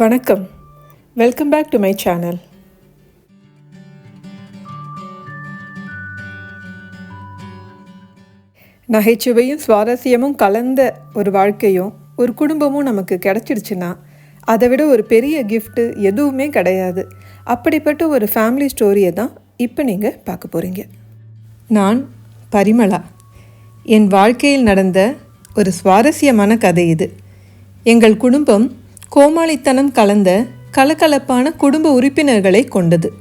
வணக்கம். Welcome back to my channel நகைச்சுவையும் சுவாரஸ்யமும் கலந்த ஒரு வாழ்க்கையும் ஒரு குடும்பமும் நமக்கு கிடச்சிடுச்சுன்னா அதை விட ஒரு பெரிய கிஃப்ட்டு எதுவுமே கிடையாது. அப்படிப்பட்ட ஒரு ஃபேமிலி ஸ்டோரியை தான் இப்போ நீங்கள் பார்க்க போகிறீங்க நான் பரிமளா. என் வாழ்க்கையில் நடந்த ஒரு சுவாரஸ்யமான கதை இது. எங்கள் குடும்பம் கோமாளித்தனம் கலந்த கலகலப்பான குடும்ப உறுப்பினர்களை கொண்டது.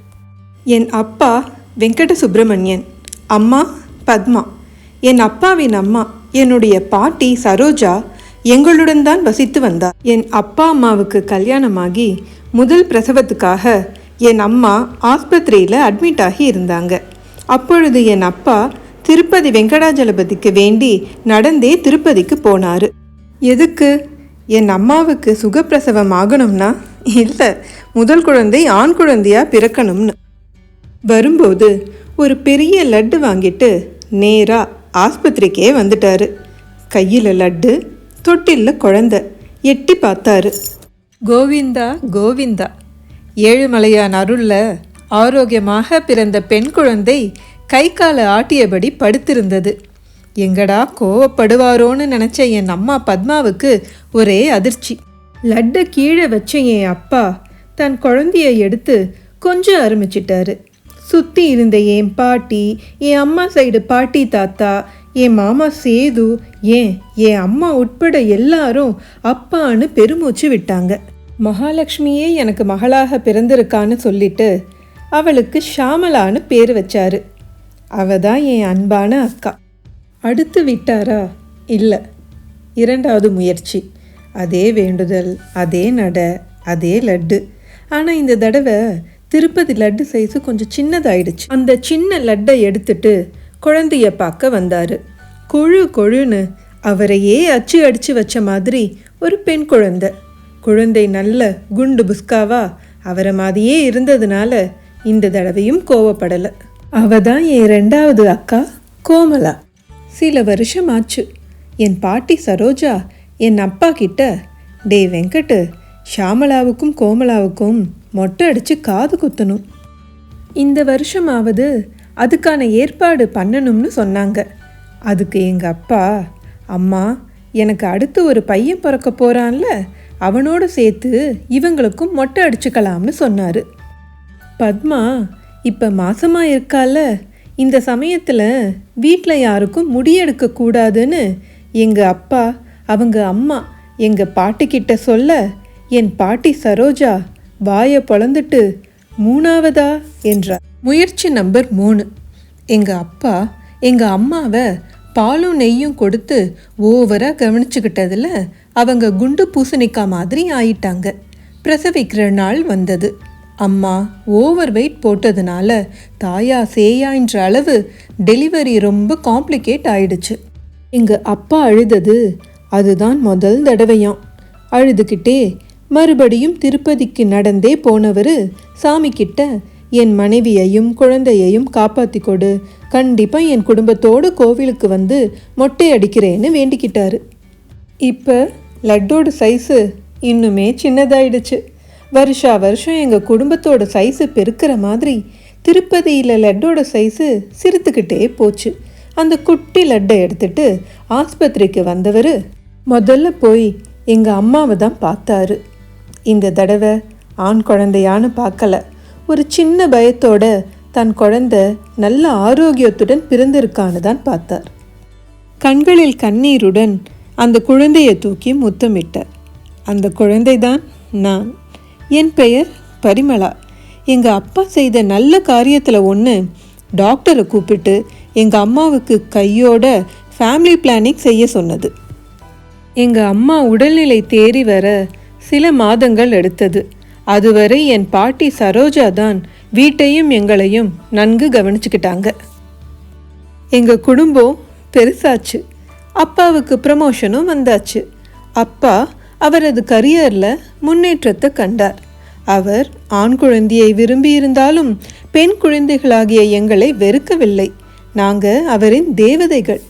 என் அப்பா வெங்கட சுப்பிரமணியன் அம்மா பத்மா. என் அப்பாவின் அம்மா என்னுடைய பாட்டி சரோஜா எங்களுடன் தான் வசித்து வந்தார். என் அப்பா அம்மாவுக்கு கல்யாணமாகி முதல் பிரசவத்துக்காக என் அம்மா ஆஸ்பத்திரியில் அட்மிட் ஆகி இருந்தாங்க. அப்பொழுது என் அப்பா திருப்பதி வெங்கடாஜலபதிக்கு வேண்டி நடந்தே திருப்பதிக்கு போனார். எதுக்கு? என் அம்மாவுக்கு சுகப்பிரசவம் ஆகணும்னா? இல்லை முதல் குழந்தை ஆண் குழந்தையா பிறக்கணும்னு. வரும்போது ஒரு பெரிய லட்டு வாங்கிட்டு நேராக ஆஸ்பத்திரிக்கே வந்துட்டாரு. கையில் லட்டு தொட்டில்ல குழந்தை எட்டி பார்த்தாரு. கோவிந்தா கோவிந்தா ஏழுமலையான் அருளில் ஆரோக்கியமாக பிறந்த பெண் குழந்தை கை காலை ஆட்டியபடி படுத்திருந்தது. எங்கடா கோவப்படுவாரோன்னு நினச்ச என் அம்மா பத்மாவுக்கு ஒரே அதிர்ச்சி. லட்டை கீழே வச்ச என் அப்பா தன் குழந்தைய எடுத்து கொஞ்சம் ஆரம்பிச்சிட்டாரு சுற்றி இருந்த என் பாட்டி என் அம்மா சைடு பாட்டி தாத்தா என் மாமா சேது ஏன் என் அம்மா உட்பட எல்லாரும் அப்பான்னு பெருமூச்சு விட்டாங்க. மகாலட்சுமியே எனக்கு மகளாக பிறந்திருக்கான்னு சொல்லிட்டு அவளுக்கு ஷாமலான்னு பேர் வச்சாரு. அவ தான் என் அன்பான அக்கா. அடுத்து விட்டாரா? இல்லை. இரண்டாவது முயற்சி. அதே வேண்டுதல் அதே நட அதே லட்டு. ஆனால் இந்த தடவை திருப்பதி லட்டு சைஸு கொஞ்சம் சின்னதாயிடுச்சு. அந்த சின்ன லட்டை எடுத்துட்டு குழந்தைய பார்க்க வந்தார். கொழு கொழுன்னு அவரையே அச்சு அடித்து வச்ச மாதிரி ஒரு பெண் குழந்தை. குழந்தை நல்ல குண்டு புஸ்காவா? அவரை மாதிரியே இருந்ததுனால இந்த தடவையும் கோவப்படலை. அவ தான் என் ரெண்டாவது அக்கா கோமலா. சில வருஷம் ஆச்சு என் பாட்டி சரோஜா என் அப்பா கிட்ட டே வெங்கட்டு ஷாமலாவுக்கும் கோமலாவுக்கும் மொட்டை அடிச்சு காது குத்தணும். இந்த வருஷமாவது அதுக்கான ஏற்பாடு பண்ணணும்னு சொன்னாங்க. அதுக்கு எங்கள் அப்பா அம்மா எனக்கு அடுத்து ஒரு பையன் பிறக்க போகிறான்ல அவனோட சேர்த்து இவங்களுக்கும் மொட்டை அடிச்சுக்கலாம்னு சொன்னார். பத்மா இப்போ மாசமாக இருக்கால இந்த சமயத்தில் வீட்டில் யாருக்கும் முடியெடுக்க கூடாதுன்னு எங்கள் அப்பா அவங்க அம்மா எங்கள் பாட்டிக்கிட்ட சொல்ல என் பாட்டி சரோஜா வாயை பொழந்துட்டு மூணாவதா என்றார். முயற்சி நம்பர் மூணு. எங்கள் அப்பா எங்கள் அம்மாவை பாலும் நெய்யும் கொடுத்து ஓவராக கவனிச்சுக்கிட்டதில் அவங்க குண்டு பூசணிக்கா மாதிரி ஆயிட்டாங்க. பிரசவிக்கிற நாள் வந்தது. அம்மா ஓவர் வெயிட் போட்டதுனால தாயா சேயான்ற அளவு டெலிவரி ரொம்ப காம்ப்ளிகேட் ஆயிடுச்சு. எங்கள் அப்பா அழுதது அதுதான் முதல் தடவையாம். அழுதுகிட்டே மறுபடியும் திருப்பதிக்கு நடந்தே போனவர் சாமிக்கிட்ட என் மனைவியையும் குழந்தையையும் காப்பாத்தி கொடு. கண்டிப்பா என் குடும்பத்தோடு கோவிலுக்கு வந்து மொட்டை அடிக்கிறேன்னு வேண்டிக்கிட்டாரு. இப்போ லட்டோட சைஸு இன்னுமே சின்னதாயிடுச்சு. வருஷா வருஷம் எங்கள் குடும்பத்தோட சைஸு பெருக்கிற மாதிரி திருப்பதியில் லட்டோட சைஸு சிரித்துக்கிட்டே போச்சு. அந்த குட்டி லட்டை எடுத்துட்டு ஆஸ்பத்திரிக்கு வந்தவர் முதல்ல போய் எங்கள் அம்மாவை தான் பார்த்தாரு. இந்த தடவை ஆண் குழந்தையான்னு பார்க்கல. ஒரு சின்ன பயத்தோட தன் குழந்தை நல்ல ஆரோக்கியத்துடன் பிறந்திருக்கான்னு தான் பார்த்தார். கண்களில் கண்ணீருடன் அந்த குழந்தையை தூக்கி முத்தமிட்டார். அந்த குழந்தை தான் நான். என் பெயர் பரிமளா. எங்கள் அப்பா செய்த நல்ல காரியத்தில் ஒன்று டாக்டரை கூப்பிட்டு எங்கள் அம்மாவுக்கு கையோட ஃபேமிலி பிளானிங் செய்ய சொன்னது. எங்கள் அம்மா உடல்நிலை தேறி வர சில மாதங்கள் எடுத்தது. அதுவரை என் பாட்டி சரோஜா தான் வீட்டையும் எங்களையும் நன்கு கவனிச்சுக்கிட்டாங்க. எங்கள் குடும்பம் பெருசாச்சு. அப்பாவுக்கு ப்ரமோஷனும் வந்தாச்சு. அப்பா அவரது கரியரில் முன்னேற்றத்தை கண்டார். அவர் ஆண் குழந்தையை விரும்பியிருந்தாலும் பெண் குழந்தைகளாகிய எங்களை வெறுக்கவில்லை. நாங்கள் அவரின் தேவதைகள்.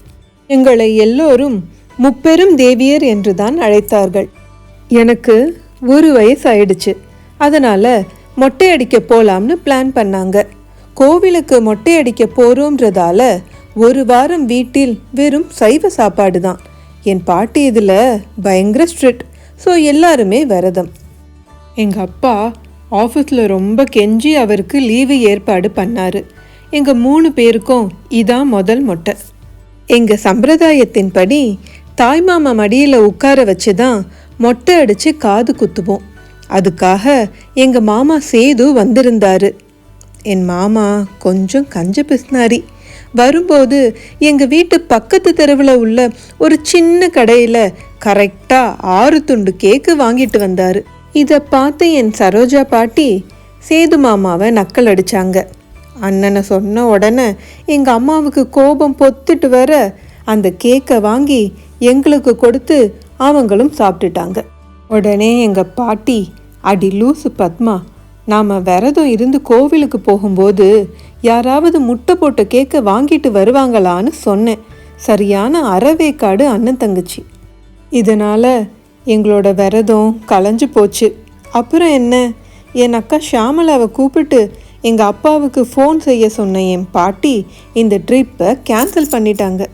எங்களை எல்லோரும் முப்பெரும் தேவியர் என்றுதான் அழைத்தார்கள். எனக்கு ஒரு வயசு ஆயிடுச்சு அதனால் மொட்டை அடிக்க போகலாம்னு பிளான் பண்ணாங்க. கோவிலுக்கு மொட்டை அடிக்க போகிறோன்றதால ஒரு வாரம் வீட்டில் வெறும் சைவ சாப்பாடு தான். என் பாட்டி இதில் பயங்கர ஸ்ட்ரிக்ட் ஸோ எல்லாருமே விரதம். எங்கள் அப்பா ஆஃபீஸில் ரொம்ப கெஞ்சி அவருக்கு லீவு ஏற்பாடு பண்ணார். எங்கள் மூணு பேருக்கும் இதான் முதல் மொட்டை. எங்கள் சம்பிரதாயத்தின்படி தாய்மாமா மடியில் உட்கார வச்சு தான் மொட்டை அடித்து காது குத்துவோம். அதுக்காக எங்கள் மாமா சேது வந்திருந்தாரு. என் மாமா கொஞ்சம் கஞ்ச பிஸ்னாரி வரும்போது எங்கள் வீட்டு பக்கத்து தெருவில் உள்ள ஒரு சின்ன கடையில் கரெக்டாக ஆறு துண்டு கேக்கு வாங்கிட்டு வந்தார். இதை பார்த்து என் சரோஜா பாட்டி சேது மாமாவை நக்கல் அடித்தாங்க அண்ணனை சொன்ன உடனே எங்கள் அம்மாவுக்கு கோபம் பொத்துட்டு வர அந்த கேக்கை வாங்கி எங்களுக்கு கொடுத்து அவங்களும் சாப்பிட்டுட்டாங்க. உடனே எங்கள் பாட்டி அடி லூசு பத்மா நாம் விரதம் இருந்து கோவிலுக்கு போகும்போது யாராவது முட்டை போட்ட கேக்க வாங்கிட்டு வருவாங்களான்னு சொன்னேன். சரியான அறவேக்காடு அண்ணன் தங்கச்சி. இதனால் எங்களோட விரதம் கலைஞ்சு போச்சு. அப்புறம் என்ன? என் அக்கா ஷாமலாவை கூப்பிட்டு எங்கள் அப்பாவுக்கு ஃபோன் செய்ய சொன்ன என் பாட்டி இந்த ட்ரிப்பை கேன்சல் பண்ணிட்டாங்க.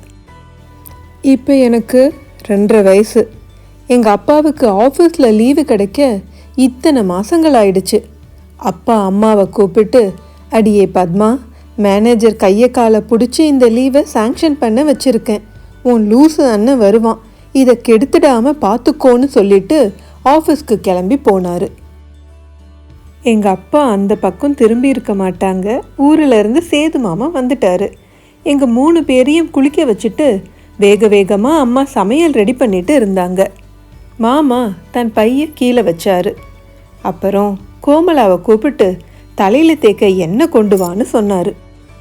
இப்போ எனக்கு ரெண்டரை வயசு. எங்கள் அப்பாவுக்கு ஆஃபீஸில் லீவு கிடைக்க இத்தனை மாதங்கள் ஆயிடுச்சு அப்பா அம்மாவை கூப்பிட்டு அடியே பத்மா மேனேஜர் கையை காலை பிடிச்சி இந்த லீவை சாங்ஷன் பண்ண வச்சுருக்கேன். உன் லூசு அண்ணன் வருவான். இதை கெடுத்துடாமல் பார்த்துக்கோன்னு சொல்லிட்டு ஆஃபீஸ்க்கு கிளம்பி போனார். எங்கள் அப்பா அந்த பக்கம் திரும்பி இருக்க மாட்டாங்க. ஊரில் இருந்து சேது மாமா வந்துட்டாரு. எங்கள் மூணு பேரையும் குளிக்க வச்சுட்டு வேக வேகமாக அம்மா சமையல் ரெடி பண்ணிட்டு இருந்தாங்க. மாமா தன் பைய கீழே வச்சாரு. அப்புறம் கோமலாவை கூப்பிட்டு தலையில் தேக்க எண்ணெய் கொண்டு வான்னு சொன்னார்.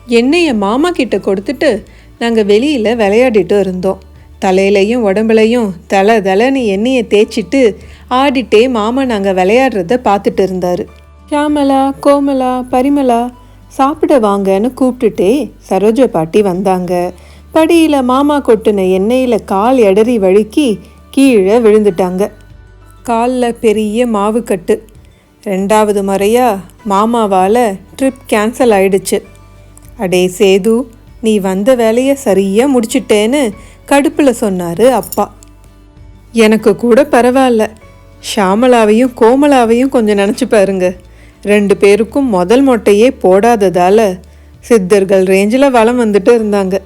எண்ணெயை மாமா கிட்ட கொடுத்துட்டு நாங்கள் வெளியில் விளையாடிட்டு இருந்தோம். தலையிலையும் உடம்புலையும் தலை தலைன்னு எண்ணெயை தேய்ச்சிட்டு ஆடிட்டே மாமா நாங்கள் விளையாடுறத பார்த்துட்டு இருந்தார். ஷாமலா கோமலா பரிமலா சாப்பிட வாங்கன்னு கூப்பிட்டுட்டே சரோஜா பாட்டி வந்தாங்க. படியில் மாமா கொட்டின எண்ணெயில் கால் எடறி வழுக்கி கீழே விழுந்துட்டாங்க. காலில் பெரிய மாவுக்கட்டு ரெண்டாவது முறையாக மாமாவால் ட்ரிப் கேன்சல் ஆயிடுச்சு. அடே சேது நீ வந்த வேலையை சரியாக முடிச்சிட்டேன்னு கடுப்பில் சொன்னார் அப்பா. எனக்கு கூட பரவாயில்ல. ஷாமலாவையும் கோமலாவையும் கொஞ்சம் நினச்சி பாருங்க. ரெண்டு பேருக்கும் முதல் மொட்டையே போடாததால் சித்தர்கள் ரேஞ்சில் வளம் வந்துட்டு இருந்தாங்க.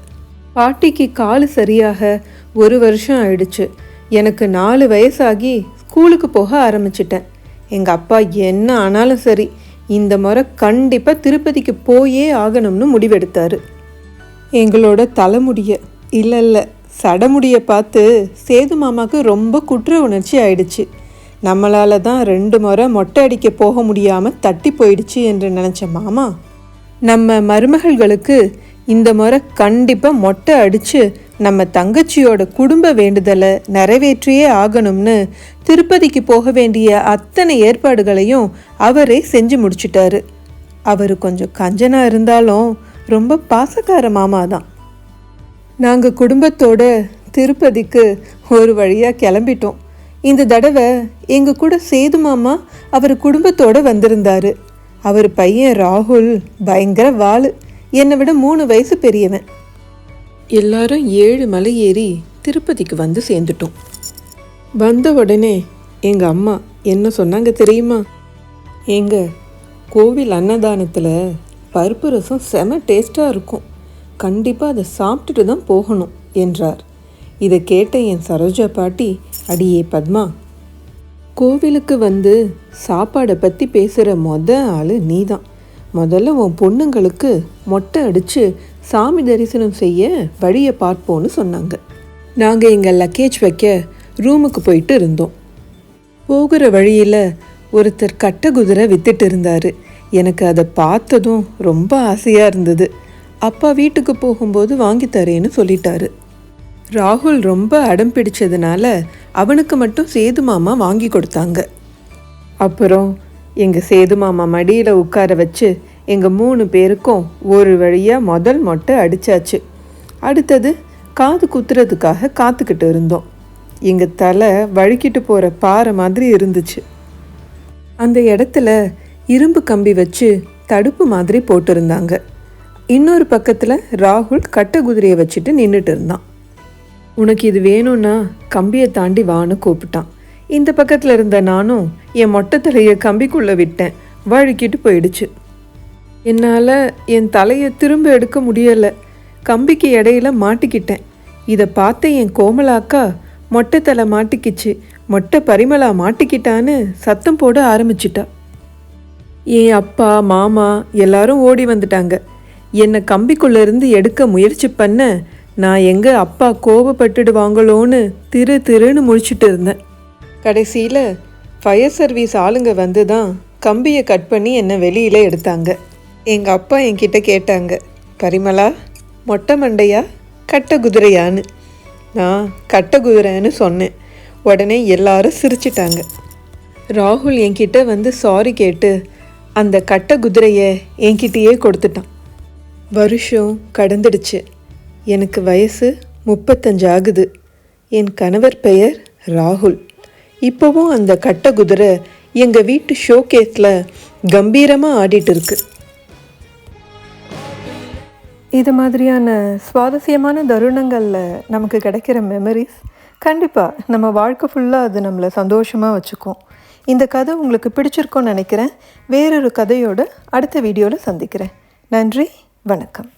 பாட்டிக்கு கால் சரியாக ஒரு வருஷம் ஆயிடுச்சு. எனக்கு நாலு வயசாகி ஸ்கூலுக்கு போக ஆரம்பிச்சிட்டேன். எங்கள் அப்பா என்ன ஆனாலும் சரி இந்த முறை கண்டிப்பாக திருப்பதிக்கு போயே ஆகணும்னு முடிவெடுத்தார். எங்களோட தலைமுடிய இல்லை இல்லை சடமுடியை பார்த்து சேது மாமாவுக்கு ரொம்ப குற்ற உணர்ச்சி ஆயிடுச்சு. நம்மளால தான் ரெண்டு முறை மொட்டை அடிக்க போக முடியாமல் தட்டி போயிடுச்சு என்று நினச்ச மாமா நம்ம மருமகள்களுக்கு இந்த முறை கண்டிப்பாக மொட்டை அடித்து நம்ம தங்கச்சியோட குடும்ப வேண்டுதலை நிறைவேற்றியே ஆகணும்னு திருப்பதிக்கு போக வேண்டிய அத்தனை ஏற்பாடுகளையும் அவரே செஞ்சு முடிச்சிட்டாரு. அவர் கொஞ்சம் கஞ்சனாக இருந்தாலும் ரொம்ப பாசக்கார மாமா தான். நாங்கள் குடும்பத்தோட திருப்பதிக்கு ஒரு வழியாக கிளம்பிட்டோம். இந்த தடவை எங்கள் கூட சேது மாமா அவர் குடும்பத்தோடு வந்திருந்தார். அவர் பையன் ராகுல் பயங்கர வாள் என்னை விட மூணு வயசு பெரியவன். எல்லாரும் ஏழு மலை ஏறி திருப்பதிக்கு வந்து சேர்ந்துட்டோம். வந்த உடனே எங்கள் அம்மா என்ன சொன்னாங்க தெரியுமா? எங்க கோவில் அன்னதானத்தில் பருப்பு ரசம் செம டேஸ்ட்டாக இருக்கும். கண்டிப்பாக அதை சாப்பிட்டுட்டு தான் போகணும் என்றார். இதை கேட்ட என் சரோஜா பாட்டி அடியே பத்மா கோவிலுக்கு வந்து சாப்பாடை பற்றி பேசுகிற மொத ஆள் நீ தான் முதல்ல உன் பொண்ணுங்களுக்கு மொட்டை அடித்து சாமி தரிசனம் செய்ய வழியை பார்ப்போன்னு சொன்னாங்க. நாங்கள் எங்கள் லக்கேஜ் வைக்க ரூமுக்கு போயிட்டு இருந்தோம். போகிற வழியில் ஒருத்தர் கட்ட குதிரை வித்துட்டு இருந்தார். எனக்கு அதை பார்த்ததும் ரொம்ப ஆசையாக இருந்தது. அப்பா வீட்டுக்கு போகும்போது வாங்கி தரேன்னு சொல்லிட்டாரு. ராகுல் ரொம்ப அடம் பிடிச்சதுனால அவனுக்கு மட்டும் சேது மாமா வாங்கி கொடுத்தாங்க. அப்புறம் எங்கள் சேது மாமா மடியில் உட்கார வச்சு எங்கள் மூணு பேருக்கும் ஒரு வழியாக முதல் மொட்டை அடித்தாச்சு அடுத்தது காது குத்துறதுக்காக காத்துக்கிட்டு இருந்தோம். எங்கள் தலை வழுக்கிட்டு போகிற பாறை மாதிரி இருந்துச்சு. அந்த இடத்துல இரும்பு கம்பி வச்சு தடுப்பு மாதிரி போட்டிருந்தாங்க. இன்னொரு பக்கத்தில் ராகுல் கட்ட குதிரையை வச்சுட்டு நின்றுட்டு இருந்தான். உனக்கு இது வேணும்னா கம்பியை தாண்டி வான்னு கூப்பிட்டான். இந்த பக்கத்தில் இருந்த நானும் என் மொட்டை தலையை கம்பிக்குள்ளே விட்டேன். வழுக்கிட்டு போயிடுச்சு. என்னால் என் தலையை திரும்ப எடுக்க முடியலை. கம்பிக்கு இடையில மாட்டிக்கிட்டேன். இதை பார்த்த என் கோமலாக்கா மொட்டை தலை மாட்டிக்கிச்சு. மொட்டை பரிமளா மாட்டிக்கிட்டான்னு சத்தம் போட ஆரம்பிச்சிட்டா. என் அப்பா மாமா எல்லாரும் ஓடி வந்துட்டாங்க. என்னை கம்பிக்குள்ளேருந்து எடுக்க முயற்சி பண்ண நான் எங்கே அப்பா கோபப்பட்டுடுவாங்களோன்னு திரு திருன்னு முழிச்சிட்டு இருந்தேன். கடைசியில் ஃபயர் சர்வீஸ் ஆளுங்க வந்து தான் கம்பியை கட் பண்ணி என்னை வெளியில் எடுத்தாங்க. எங்கள் அப்பா என்கிட்ட கேட்டாங்க பரிமளா மொட்டை மண்டையா கட்ட குதிரையான்னு? நான் கட்ட குதிரைன்னு சொன்னேன். உடனே எல்லாரும் சிரிச்சிட்டாங்க. ராகுல் என்கிட்ட வந்து சாரி கேட்டு அந்த கட்ட குதிரையை என்கிட்டயே கொடுத்துட்டான். வருஷம் கடந்துடுச்சு. எனக்கு வயசு முப்பத்தஞ்சு ஆகுது என் கணவர் பெயர் ராகுல். இப்போவும் அந்த கட்ட குதிரை எங்கள் வீட்டு ஷோகேஸில் கம்பீரமாக ஆடிட்டு இருக்கு. இது மாதிரியான சுவாரஸ்யமான தருணங்களில் நமக்கு கிடைக்கிற மெமரிஸ் கண்டிப்பாக நம்ம வாழ்க்கை ஃபுல்லாக அது நம்மளை சந்தோஷமாக வச்சுக்கும். இந்த கதை உங்களுக்கு பிடிச்சிருக்கோன்னு நினைக்கிறேன். வேறொரு கதையோடு அடுத்த வீடியோவில் சந்திக்கிறேன். நன்றி வணக்கம்.